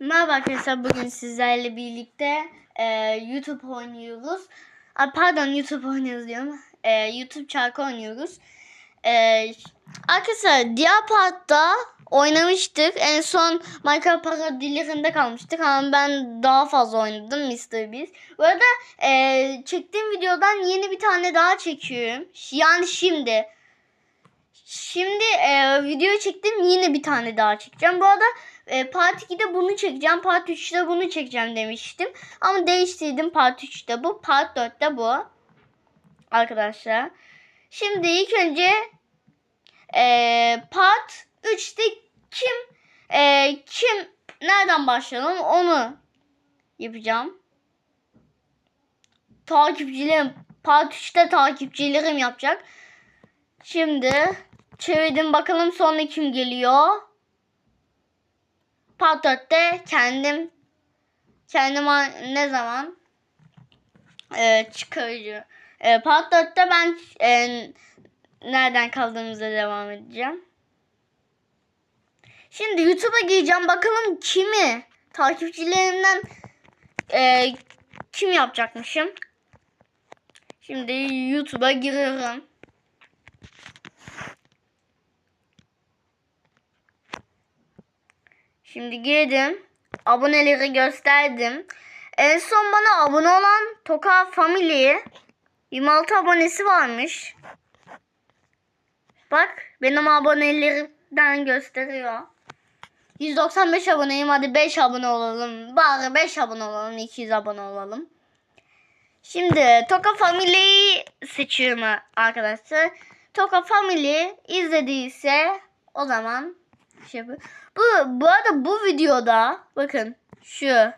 Merhaba arkadaşlar bugün sizlerle birlikte e, YouTube oynuyoruz. Ay, pardon YouTube oynuyoruz diyorum. E, YouTube şarkı oynuyoruz. E, arkadaşlar diğer partta oynamıştık. En son Minecraft parodilerinde kalmıştık ama ben daha fazla oynadım Mr. Beast. Bu arada e, çektiğim videodan yeni bir tane daha çekiyorum. Yani şimdi. Şimdi e, video çektim yine bir tane daha çekeceğim. Bu arada e, Part 2'de bunu çekeceğim. Part 3'te bunu çekeceğim demiştim. Ama değiştirdim. Part 3'te bu. Part 4'te bu. Arkadaşlar. Şimdi ilk önce e, Part 3'te kim e, kim nereden başlayalım onu yapacağım. Takipçilerim Part 3'te takipçilerim yapacak. Şimdi çevirdim bakalım sonra kim geliyor. Part 4'te kendim kendim ne zaman e, çıkarıcı. E, part 4'te ben e, nereden kaldığımıza devam edeceğim. Şimdi YouTube'a gireceğim bakalım kimi takipçilerimden e, kim yapacakmışım. Şimdi YouTube'a giriyorum. Şimdi girdim. Aboneleri gösterdim. En son bana abone olan Toka Family 26 abonesi varmış. Bak benim abonelerimden gösteriyor. 195 aboneyim hadi 5 abone olalım. Bari 5 abone olalım 200 abone olalım. Şimdi Toka Family'yi seçiyorum arkadaşlar. Toka Family izlediyse o zaman şey yapıyor. Bu, bu arada bu videoda bakın şu.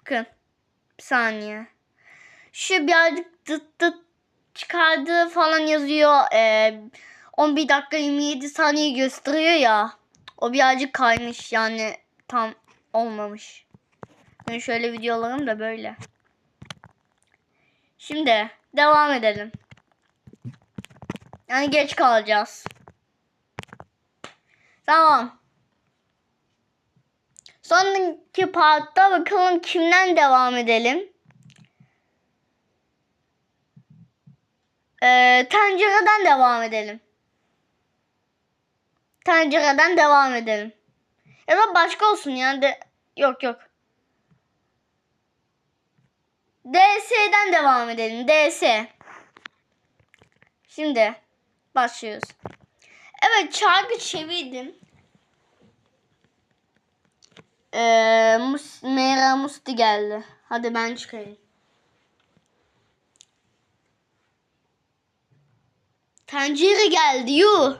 Bakın. Bir saniye. Şu birazcık dıt dıt çıkardığı falan yazıyor. Ee, 11 dakika 27 saniye gösteriyor ya. O birazcık kaymış yani tam olmamış. Ben şöyle videolarım da böyle. Şimdi devam edelim. Yani geç kalacağız. Tamam. Sonraki partta bakalım kimden devam edelim. Ee, tencereden devam edelim. Tencereden devam edelim. Ya da başka olsun yani de yok yok. DS'den devam edelim. DS. Şimdi başlıyoruz. Evet çarkı çevirdim. Ee, Mus Mera Musti geldi. Hadi ben çıkayım. Tencere geldi yuh.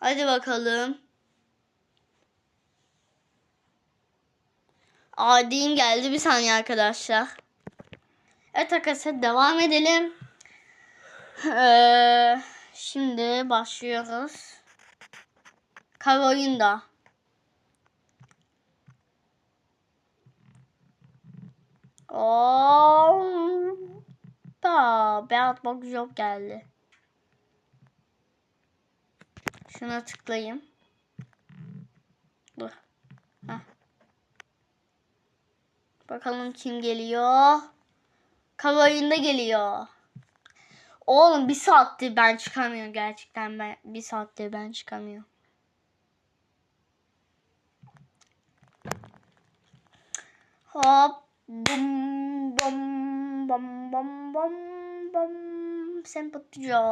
Hadi bakalım. Adin geldi bir saniye arkadaşlar. Evet arkadaşlar devam edelim. Ee, şimdi başlıyoruz. Carolina. Oh, da Beyaz Box Job geldi. Şuna tıklayayım. Dur. Heh. Bakalım kim geliyor. Carolina geliyor. Oğlum bir saattir ben çıkamıyorum gerçekten ben bir saattir ben çıkamıyorum. Hop bum bum bum bum bum bum sempatıca.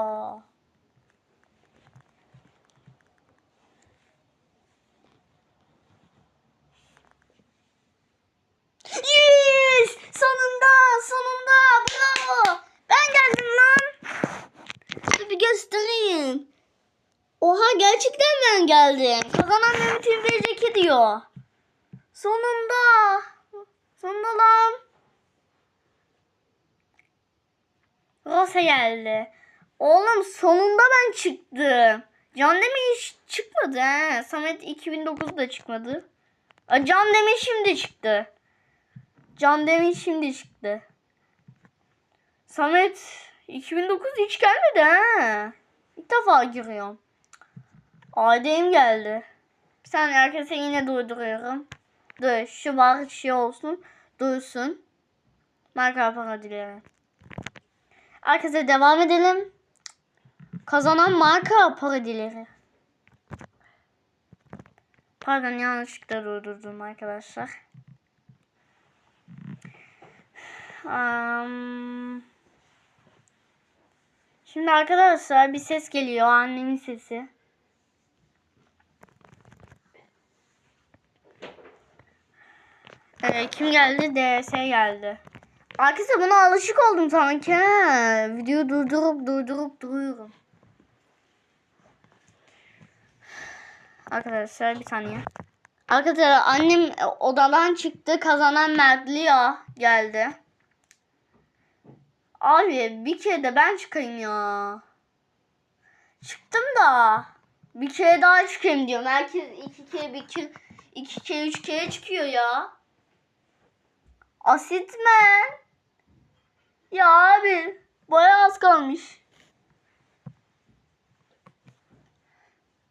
Yes! Sonunda, sonunda, bravo. Ben geldim lan. Dur bir göstereyim. Oha geldim. Kazanan Mehmet'in verecek diyor. Sonunda. Sonunda lan. Rosa geldi. Oğlum sonunda ben çıktım. Can Demir çıkmadı he. Samet 2009'da çıkmadı. A, Can Demir şimdi çıktı. Can Demir şimdi çıktı. Samet 2009 hiç gelmedi ha. İlk defa giriyorum. Adem geldi. Bir saniye arkadaşlar yine durduruyorum. Dur şu var şey olsun. Dursun. Marka parodileri. Arkadaşlar devam edelim. Kazanan marka parodileri. Pardon yanlışlıkla durdurdum arkadaşlar. Am, Şimdi arkadaşlar bir ses geliyor. Annemin sesi. Ee, kim geldi? DS geldi. Arkadaşlar buna alışık oldum sanki. Videoyu durdurup durdurup duruyorum. Arkadaşlar bir saniye. Arkadaşlar annem odadan çıktı. Kazanan Mertliya geldi. Abi bir kere de ben çıkayım ya. Çıktım da. Bir kere daha çıkayım diyorum. Herkes iki kere bir kere, iki kere üç kere çıkıyor ya. Asitmen. Ya abi bayağı az kalmış.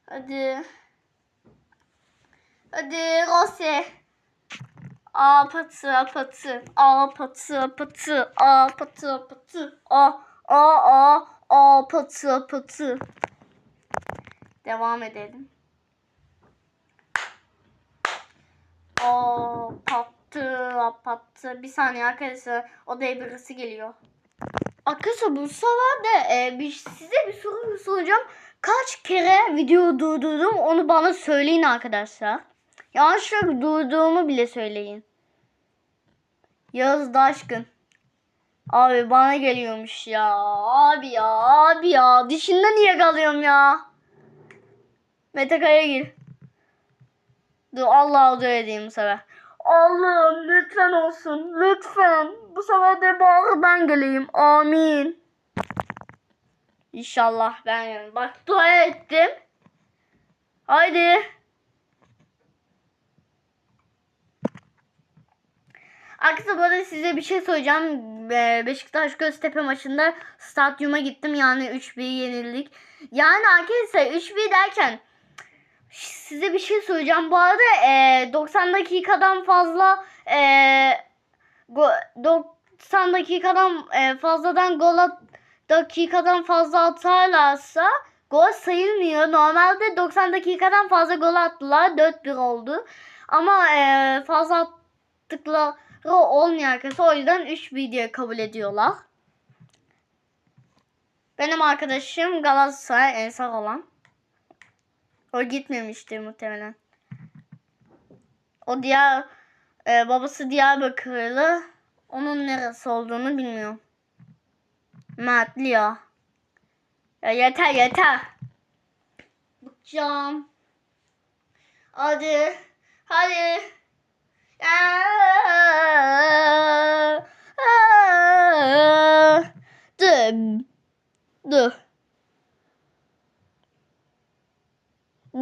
Hadi. Hadi Rose. A patı a patı a patı a patı a patı a patı a a a a patı a patı. Devam edelim. A patı a patı. Bir saniye arkadaşlar odaya birisi geliyor. Arkadaşlar bu sefer de e, bir, size bir soru soracağım. Kaç kere video durdurdum onu bana söyleyin arkadaşlar. Yanlışlıkla durduğumu bile söyleyin. Yağız Daşkın. Abi bana geliyormuş ya. Abi ya abi ya. Dişinde niye kalıyorum ya? Mete Kaya gir. Dur Allah dur edeyim bu sefer. Allah'ım lütfen olsun. Lütfen. Bu sefer de bari ben geleyim. Amin. İnşallah ben yani. Bak dua ettim. Haydi. Arkadaşlar bu arada size bir şey söyleyeceğim. Ee, Beşiktaş Göztepe maçında stadyuma gittim. Yani 3-1 yenildik. Yani arkadaşlar 3-1 derken size bir şey söyleyeceğim. Bu arada e, 90 dakikadan fazla e, go- 90 dakikadan e, fazladan gol at, dakikadan fazla atarlarsa gol sayılmıyor. Normalde 90 dakikadan fazla gol attılar. 4-1 oldu. Ama e, fazla attıkları olmuyor arkadaşlar. O yüzden 3-1 diye kabul ediyorlar. Benim arkadaşım Galatasaray Ensar olan. O gitmemiştir muhtemelen. O diğer e, babası Diyarbakırlı. Onun neresi olduğunu bilmiyorum. Mertli ya. Ya yeter yeter. Bıkacağım. Hadi. Hadi. Dur. Dur.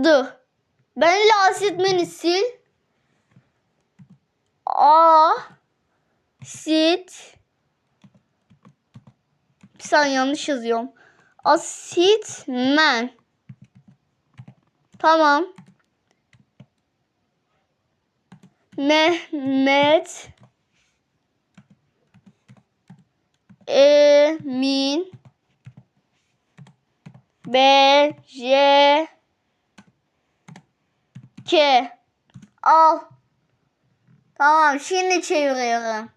oldu. Ben ile asitmeni sil. A sit bir saniye yanlış yazıyorum. Asitmen. Tamam. Mehmet Emin B Beje 2 Al. Tamam şimdi çeviriyorum.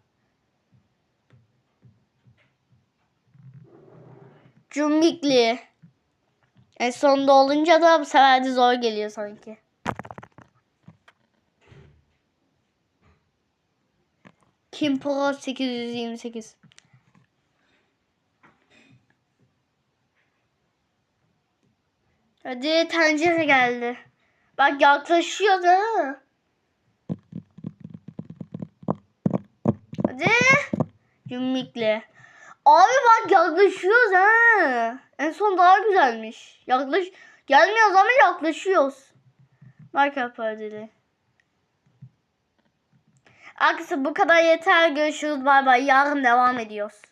Cumlikli. En sonunda olunca da bu sefer de zor geliyor sanki. Kim Pro 828. Hadi tencere geldi. Bak yaklaşıyor da. Hadi. Cümmikle. Abi bak yaklaşıyoruz ha. En son daha güzelmiş. Yaklaş gelmiyoruz ama yaklaşıyoruz. Bak yapardili. Arkadaşlar bu kadar yeter. Görüşürüz. Bay bay. Yarın devam ediyoruz.